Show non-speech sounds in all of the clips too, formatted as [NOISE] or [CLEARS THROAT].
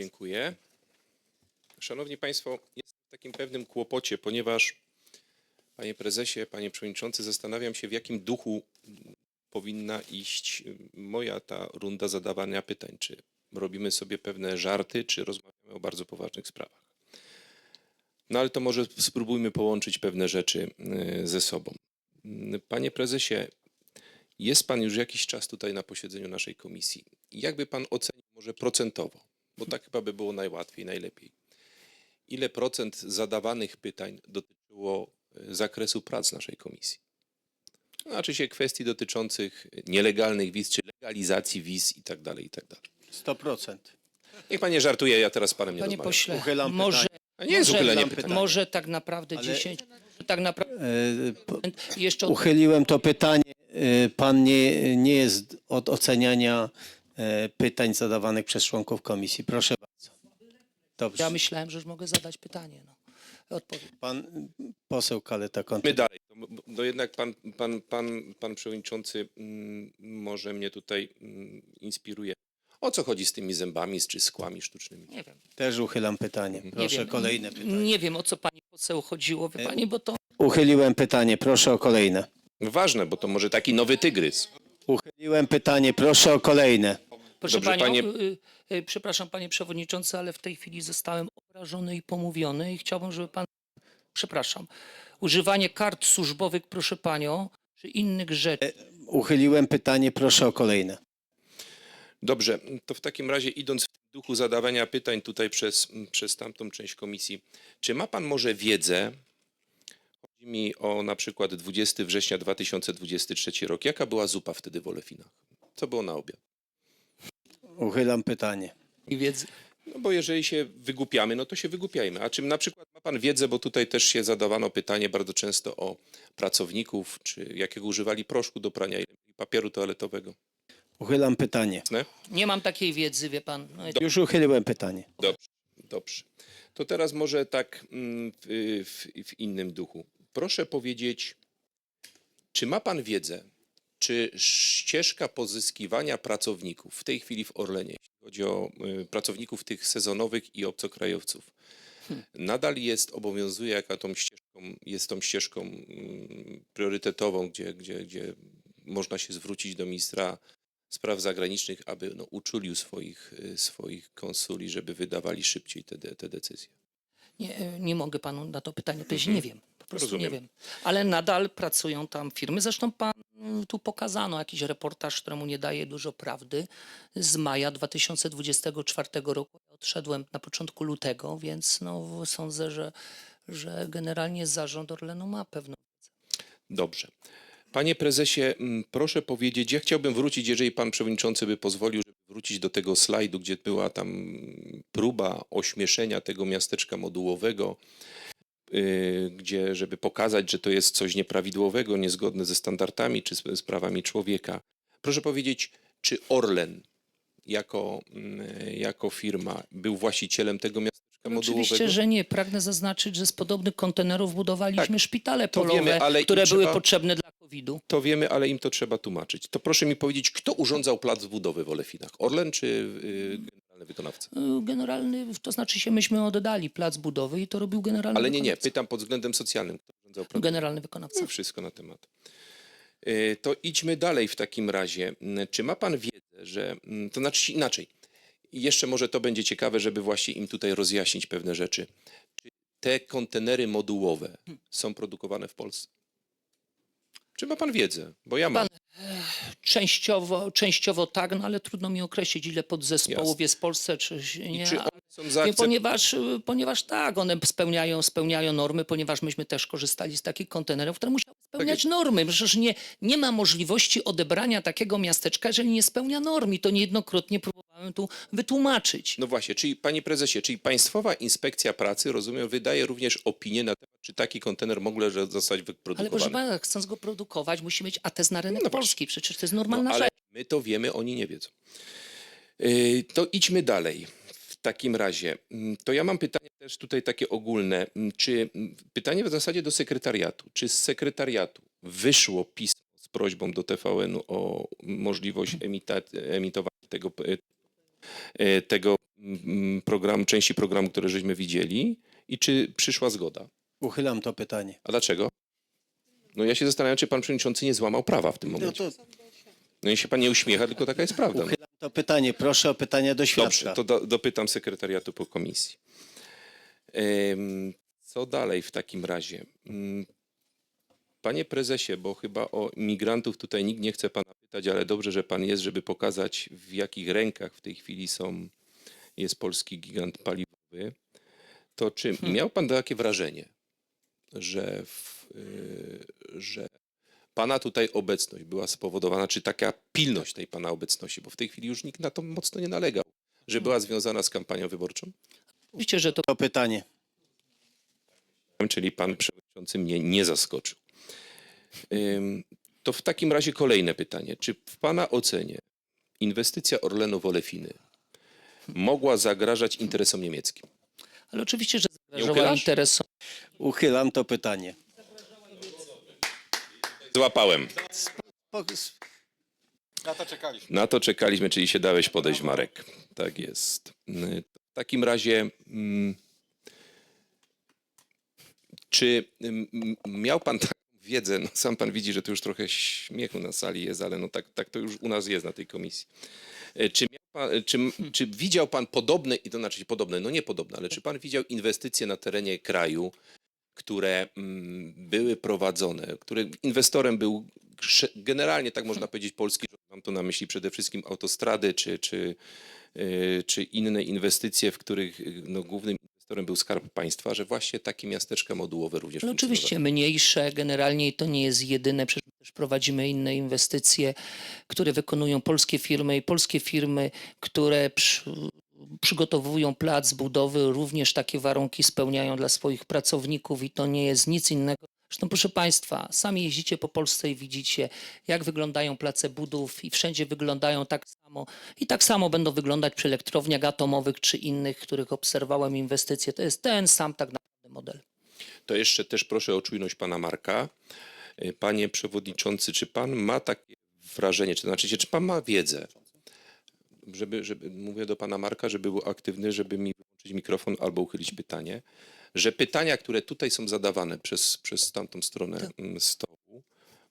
Dziękuję. Szanowni Państwo, jestem w takim pewnym kłopocie, ponieważ Panie Prezesie, Panie Przewodniczący, zastanawiam się w jakim duchu powinna iść moja ta runda zadawania pytań. Czy robimy sobie pewne żarty, czy rozmawiamy o bardzo poważnych sprawach. No ale to może spróbujmy połączyć pewne rzeczy y, ze sobą. Mm, Panie Prezesie, jest Pan już jakiś czas tutaj na posiedzeniu naszej komisji. Jakby Pan ocenił może procentowo, bo tak chyba by było najłatwiej, najlepiej. Ile procent zadawanych pytań dotyczyło y, zakresu prac naszej komisji? Znaczy się kwestii dotyczących nielegalnych wiz, czy legalizacji wiz i tak dalej, i tak dalej. 100%. Niech Pan nie żartuje, ja teraz z Panem nie Panie rozmawiam. pośle, Uchylam może, A nie jest może, uchylenie pytań. może tak naprawdę Ale- 10, tak naprawdę E, po- jeszcze od Uchyliłem to pytanie. E, Pan nie, nie jest od oceniania e, pytań zadawanych przez członków komisji. Proszę bardzo. Dobrze. Ja myślałem, że już mogę zadać pytanie. No. Odpowiem. Pan poseł Kaleta My kontynuuje. dalej. To jednak pan, pan, pan, pan przewodniczący mm, może mnie tutaj mm, inspiruje. O co chodzi z tymi zębami czy skłami sztucznymi? Nie wiem. Też uchylam pytanie. Nie Proszę wiem. kolejne pytanie. Nie wiem, o co pani poseł chodziło, wie pani, bo to Uchyliłem pytanie. Proszę o kolejne. Ważne, bo to może taki nowy tygrys. Uchyliłem pytanie. Proszę o kolejne. Proszę Dobrze, panią, panie- y, y, przepraszam panie przewodniczący, ale w tej chwili zostałem obrażony i pomówiony i chciałbym, żeby pan, przepraszam, używanie kart służbowych, proszę panią, czy innych rzeczy. Uchyliłem pytanie. Proszę o kolejne. Dobrze, to w takim razie idąc w duchu zadawania pytań tutaj przez, przez tamtą część komisji, czy ma pan może wiedzę, chodzi mi o na przykład 20 września 2023 rok, jaka była zupa wtedy w Olefinach? Co było na obiad? Uchylam pytanie. I wiedzy. No bo jeżeli się wygłupiamy, no to się wygłupiajmy. A czym na przykład ma pan wiedzę, bo tutaj też się zadawano pytanie bardzo często o pracowników, czy jakiego używali proszku do prania i papieru toaletowego. Uchylam pytanie. Nie mam takiej wiedzy, wie pan. No, i- Już uchyliłem pytanie. Dobrze, dobrze. To teraz może tak mm, w, w, w innym duchu. Proszę powiedzieć, czy ma pan wiedzę, czy ścieżka pozyskiwania pracowników w tej chwili w Orlenie, jeśli chodzi o y, pracowników tych sezonowych i obcokrajowców, nadal jest, obowiązuje, jaka tą ścieżką, jest tą ścieżką mm, priorytetową, gdzie, gdzie, gdzie można się zwrócić do ministra spraw zagranicznych, aby no, uczulił swoich, y, swoich konsuli, żeby wydawali szybciej te, te decyzje. Nie, e, nie mogę panu na to pytanie powiedzieć, Mhm. nie wiem. Po prostu Rozumiem. nie wiem. Ale nadal pracują tam firmy. Zresztą pan mm, tu pokazano jakiś reportaż, któremu nie daje dużo prawdy z maja 2024 roku. Odszedłem na początku lutego, więc no, sądzę, że, że generalnie zarząd Orlenu ma pewną. Dobrze. Panie prezesie, mm, proszę powiedzieć, ja chciałbym wrócić, jeżeli pan przewodniczący by pozwolił, wrócić do tego slajdu, gdzie była tam próba ośmieszenia tego miasteczka modułowego, yy, gdzie, żeby pokazać, że to jest coś nieprawidłowego, niezgodne ze standardami czy z, z prawami człowieka. Proszę powiedzieć, czy Orlen jako, mm, jako firma był właścicielem tego miasteczka modułowego? Oczywiście, że nie. Pragnę zaznaczyć, że z podobnych kontenerów budowaliśmy Tak, szpitale polowe, wiemy, które były potrzebne dla COVID-u. To wiemy, ale im to trzeba tłumaczyć. To proszę mi powiedzieć, kto urządzał plac budowy w Olefinach? Orlen czy y, generalny wykonawca? Y, Generalny, to znaczy się myśmy oddali plac budowy i to robił generalny Ale nie, nie, wykonawca. pytam pod względem socjalnym. Kto urządzał plac Generalny wykonawca. No, wszystko na temat. Y, To idźmy dalej w takim razie. Mm, Czy ma pan wiedzę, że, mm, to znaczy inaczej, jeszcze może to będzie ciekawe, żeby właśnie im tutaj rozjaśnić pewne rzeczy. Czy te kontenery modułowe są produkowane w Polsce? Czy ma pan wiedzę? Bo ja mam. Częściowo, częściowo tak, no ale trudno mi określić, ile podzespołów Jasne. jest w Polsce, czy nie. czy one są nie ponieważ, y, ponieważ tak, one spełniają, spełniają normy, ponieważ myśmy też korzystali z takich kontenerów, które musiały spełniać normy. Przecież nie, nie ma możliwości odebrania takiego miasteczka, jeżeli nie spełnia norm. I to niejednokrotnie próbowałem tu wytłumaczyć. No właśnie, czyli panie prezesie, czyli Państwowa Inspekcja Pracy, rozumiem, wydaje również opinię na temat, czy taki kontener mógł zostać Ale wyprodukowany. proszę pana, chcąc go produkować, musi mieć atest na rynek No polski. Przecież to jest no, normalna ale rzecz. my to wiemy, oni nie wiedzą. Yy, to idźmy dalej. W takim razie, Mm, to ja mam pytanie też tutaj takie ogólne. Mm, Czy mm, pytanie w zasadzie do sekretariatu? Czy z sekretariatu wyszło pismo z prośbą do TVN-u o możliwość emita- emitowania tego, e, tego mm, programu, części programu, które żeśmy widzieli i czy przyszła zgoda. Uchylam to pytanie. A dlaczego? No ja się zastanawiam, czy pan przewodniczący nie złamał prawa w tym No momencie. to No i się pan nie uśmiecha, tylko taka jest prawda. No. uchylam to pytanie. Proszę o pytania do świadka. Dobrze, to do, dopytam sekretariatu po komisji. Co dalej w takim razie? Mm, Panie prezesie, bo chyba o migrantów tutaj nikt nie chce pana pytać, ale dobrze, że pan jest, żeby pokazać w jakich rękach w tej chwili są, jest polski gigant paliwowy. To czy miał pan takie wrażenie, że, w, y, że pana tutaj obecność była spowodowana, czy taka pilność tej pana obecności, bo w tej chwili już nikt na to mocno nie nalegał, że była związana z kampanią wyborczą? Oczywiście, że to To pytanie. czyli pan przewodniczący mnie nie zaskoczył. To w takim razie kolejne pytanie. Czy w pana ocenie inwestycja Orlenu w Olefiny mogła zagrażać interesom niemieckim? Ale oczywiście, że zagrażała interesom. Uchylam to pytanie. Złapałem. Po- Na to czekaliśmy, czyli się dałeś podejść, Marek. Tak jest. Y, W takim razie, mm, czy mm, miał pan taką wiedzę, no sam pan widzi, że tu już trochę śmiechu na sali jest, ale no tak, tak to już u nas jest na tej komisji. Y, Czy, pan, y, czy, czy widział pan podobne, i to znaczy podobne, no nie podobne, ale czy pan widział inwestycje na terenie kraju, które mm, były prowadzone, które inwestorem był generalnie, tak można powiedzieć, polski rząd. Mam tu na myśli przede wszystkim autostrady czy, czy, yy, czy inne inwestycje, w których no, głównym inwestorem był Skarb Państwa, że właśnie takie miasteczka modułowe również No oczywiście mniejsze, generalnie to nie jest jedyne, przecież też prowadzimy inne inwestycje, które wykonują polskie firmy i polskie firmy, które przy, przygotowują plac budowy, również takie warunki spełniają dla swoich pracowników i to nie jest nic innego. Zresztą proszę Państwa, sami jeździcie po Polsce i widzicie, jak wyglądają place budów i wszędzie wyglądają tak samo. I tak samo będą wyglądać przy elektrowniach atomowych czy innych, których obserwowałem inwestycje. To jest ten sam tak naprawdę model. To jeszcze też proszę o czujność pana Marka. Panie przewodniczący, czy pan ma takie wrażenie, czy znaczy, czy pan ma wiedzę, żeby, żeby, mówię do pana Marka, żeby był aktywny, żeby mi wyłączyć mikrofon albo uchylić pytanie, że pytania, które tutaj są zadawane przez, przez tamtą stronę mm, stołu,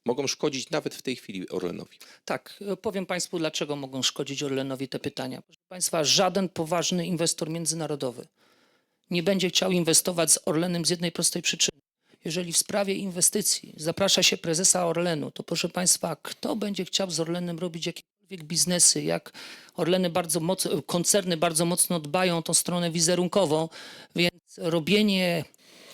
mogą szkodzić nawet w tej chwili Orlenowi. Tak, e, powiem Państwu, dlaczego mogą szkodzić Orlenowi te pytania. Proszę Państwa, żaden poważny inwestor międzynarodowy nie będzie chciał inwestować z Orlenem z jednej prostej przyczyny. Jeżeli w sprawie inwestycji zaprasza się prezesa Orlenu, to proszę Państwa, kto będzie chciał z Orlenem robić jakiekolwiek biznesy, jak Orleny bardzo mocno, koncerny bardzo mocno dbają o tą stronę wizerunkową, więc robienie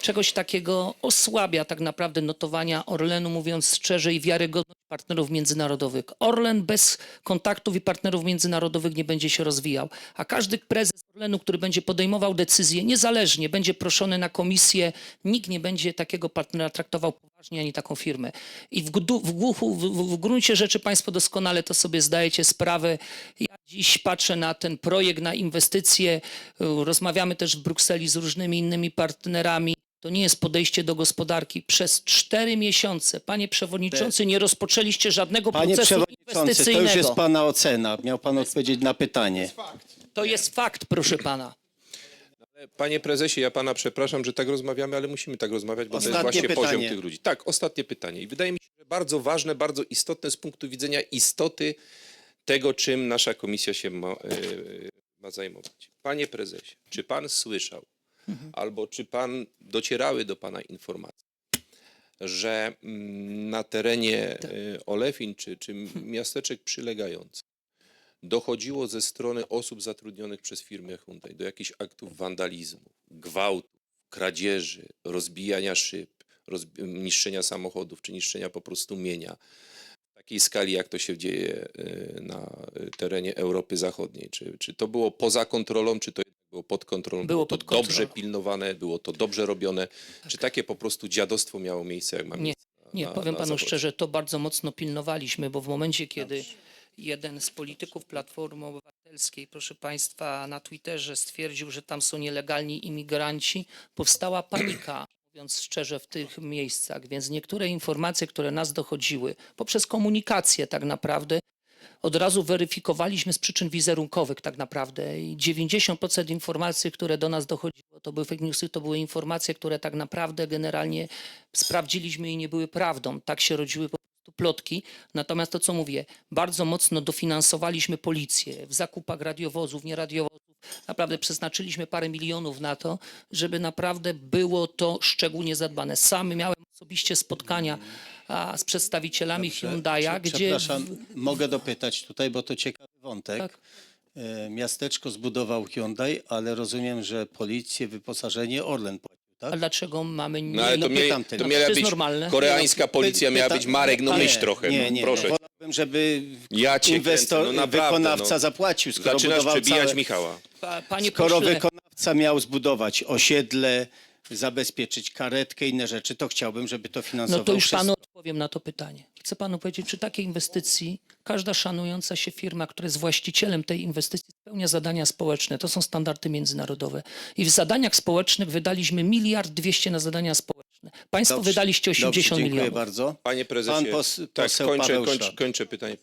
czegoś takiego osłabia tak naprawdę notowania Orlenu, mówiąc szczerze, i wiarygodność partnerów międzynarodowych. Orlen bez kontaktów i partnerów międzynarodowych nie będzie się rozwijał, a każdy prezes Orlenu, który będzie podejmował decyzje niezależnie, będzie proszony na komisję, nikt nie będzie takiego partnera traktował poważnie ani taką firmę. I w, w, w, w, gruncie rzeczy Państwo doskonale to sobie zdajecie sprawę. Ja dziś patrzę na ten projekt, na inwestycje, rozmawiamy też w Brukseli z różnymi innymi partnerami. To nie jest podejście do gospodarki. Przez cztery miesiące, panie przewodniczący, nie rozpoczęliście żadnego Panie procesu przewodniczący, to inwestycyjnego. już jest pana ocena. Miał pan odpowiedzieć na pytanie. To jest fakt, proszę pana. Panie prezesie, ja pana przepraszam, że tak rozmawiamy, ale musimy tak rozmawiać, bo to jest Ostatnie właśnie poziom pytanie. tych ludzi. Tak, ostatnie pytanie. I wydaje mi się, że bardzo ważne, bardzo istotne z punktu widzenia istoty tego, czym nasza komisja się ma, e, ma zajmować. Panie prezesie, czy pan słyszał, albo czy pan docierały do pana informacje, że mm, na terenie e, Olefin czy, czy miasteczek przylegających dochodziło ze strony osób zatrudnionych przez firmę Hyundai do jakichś aktów wandalizmu, gwałtów, kradzieży, rozbijania szyb, rozbi- niszczenia samochodów czy niszczenia po prostu mienia. W takiej skali, jak to się dzieje y, na y, terenie Europy Zachodniej. Czy, czy to było poza kontrolą, czy to było pod kontrolą? Było to pod kontrolą. dobrze pilnowane, było to dobrze robione? Czy takie po prostu dziadostwo miało miejsce, jak ma Nie, miejsce? Nie, na- powiem na panu Zachodzie? szczerze, to bardzo mocno pilnowaliśmy, bo w momencie, kiedy jeden z polityków Platformy Obywatelskiej, proszę państwa, na Twitterze stwierdził, że tam są nielegalni imigranci, powstała panika, [CLEARS THROAT] mówiąc szczerze, w tych miejscach. Więc niektóre informacje, które nas dochodziły poprzez komunikację tak naprawdę, od razu weryfikowaliśmy z przyczyn wizerunkowych tak naprawdę i 90% informacji, które do nas dochodziło, to były fake newsy, to były informacje, które tak naprawdę generalnie sprawdziliśmy i nie były prawdą. Tak się rodziły po prostu plotki. Natomiast to, co mówię, bardzo mocno dofinansowaliśmy policję w zakupach radiowozów, nie radiowozów. Naprawdę przeznaczyliśmy parę milionów na to, żeby naprawdę było to szczególnie zadbane. Sam miałem osobiście spotkania a, z przedstawicielami Hyundai'a, Prze- gdzie... Przepraszam, mogę dopytać tutaj, bo to ciekawy wątek. Tak. E, Miasteczko zbudował Hyundai, ale rozumiem, że policję, wyposażenie Orlen płacił, tak? A dlaczego mamy nie... No ale to, no mie, pytam to miała To jest być normalne. koreańska policja, miała Pyta- być Marek, no Ale- myśl trochę, Nie, no, nie, proszę. No, żeby Ja cię inwestor, kręcę, no naprawdę, wykonawca no. zapłacił, skoro Zaczynasz budował przebijać całe, Michała. Pa, panie Skoro pośle, wykonawca miał zbudować osiedle, zabezpieczyć karetkę, inne rzeczy, to chciałbym, żeby to finansował no to już wszystko. panu odpowiem na to pytanie. Chcę panu powiedzieć, przy takiej inwestycji każda szanująca się firma, która jest właścicielem tej inwestycji, spełnia zadania społeczne. To są standardy międzynarodowe. I w zadaniach społecznych wydaliśmy miliard dwieście na zadania społeczne. Państwo Dobrze, wydaliście 80 Dobrze, dziękuję milionów. bardzo. Panie prezesie, Pan pos- tak, poseł kończę, Paweł kończę, Szrot. kończę pytanie.